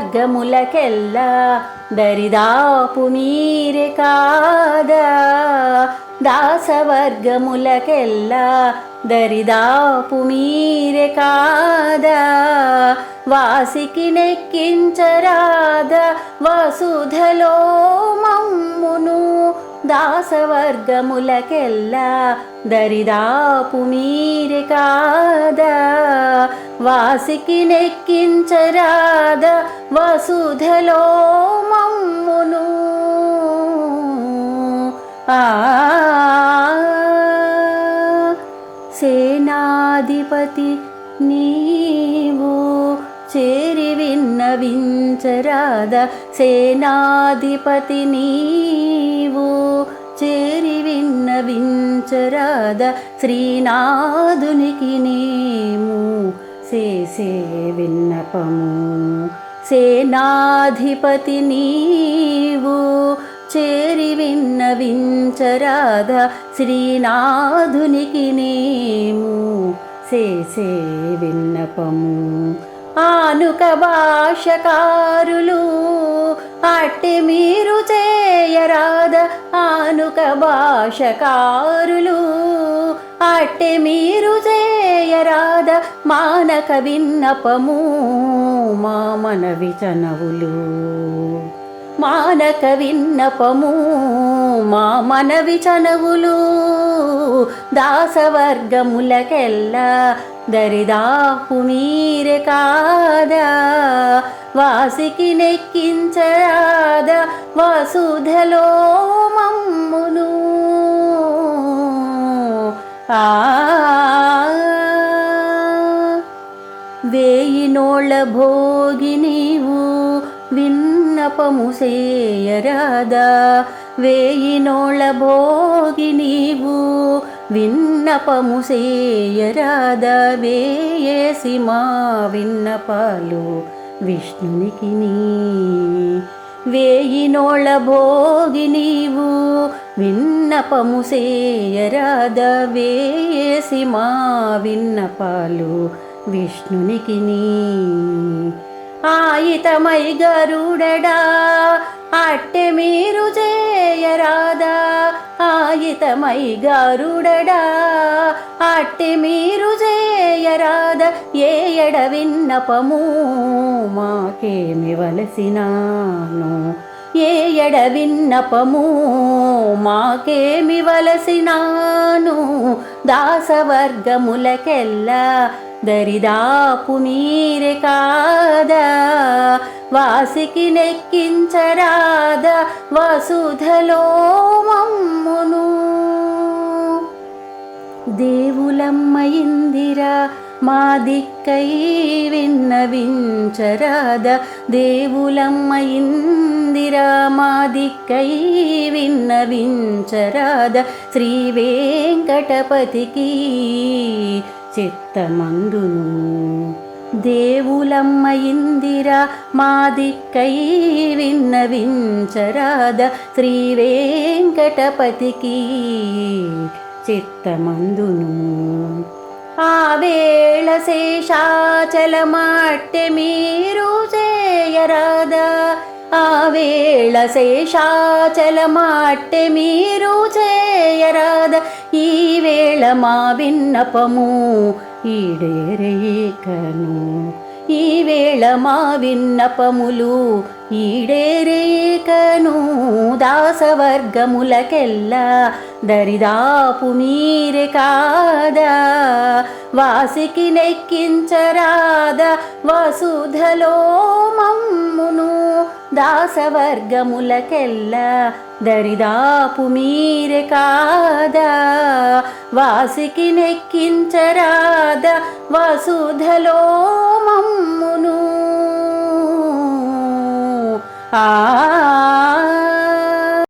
దాసవర్గములకెల్లా దరిదాపు మీరే కాదా దాసవర్గములకెల్లా దరిదాపు మీరే కాదా వాసికి నెక్కించరాద వసుధలో మమ్మును దాసవర్గములకెల్లా దరిదాపు మీరే కాదా వాసికి నెక్కించరాద వసుధలో మమ్మును. సేనాధిపతి నీవు చేరి విన్నవించరాద సేనాధిపతి నీవు చేరి విన్నవించరాద శ్రీనాథునికి నేము చేసే విన్నపము సేనాధిపతి నీవు చేరి విన్నవించరాధ శ్రీనాథునికి నేము చేసే విన్నపము ఆనుక భాషకారులు అట్టి మీరు చేయరాద ఆనుక భాషకారులు అట్టి మీరు చేయరాద మానక విన్నపము మా మనవి చనవులు. మానక విన్నపము మా మనవి చనవులు. దాసవర్గములకెల్లా దరిదాపు మీరే కాదా? వాసికి నెక్కించరాద వసుధలో మమ్మును. ఆ వేయి నోళ్ళ భోగి నీవు విన్నపము సేయరాదా వేయి నోళ్ళ భోగి నీవు విన్నపము సేయరాదా వేయేసి మా విన్నపాలు విష్ణునికి నీ. వేయి నోళ్ళ భోగి నీవు విన్నపము సేయరాద వేయేసి మా విన్నపాలు విష్ణునికి ఆయితమై గరుడడా అట్టె మీరు చేయరాదా ఆయితమై గరుడడా అట్టి మీరు చేయరాద ఏ ఎడ విన్నపము మాకేమి వలసినాను. ఏ ఎడ విన్నపము మాకేమి వలసినాను. దాసవర్గములకెల్లా దరిదాపు మీరే కాదా? వాసికి నెక్కించరాద? వసుధలో మమ్మును. దేవులమ్మయిందిరా మా దిక్కై విన్నవించరాద దేవులమ్మ ఇందిరా మా దిక్కై విన్నవించరాద శ్రీ వెంకటపతికి చిత్తమందును. దేవులమ్మ ఇందిర మాదిక్కై విన్నవించరాద శ్రీ వెంకటపతికి చిత్తమందును. ఆవేళ వేళ శేషాచలమాట్టె మీరు చేయరాదా. ఆవేళ వేళ శేషాచలమాట్టె మీరు చేయరాద. ఈ మా విన్నపము ఈడేరేకను ఈ వేళ మా విన్నపములు ఈడేరేకను దాసవర్గములకెల్లా దరిదాపు మీరే కాదా? వాసికి నెక్కించరాద వసుధలో మమ్మును దాసవర్గములకెల్లా దరిదాపు మీరే కాదా? వాసికి నెక్కించరాద వసుధలో మమ్మును ఆ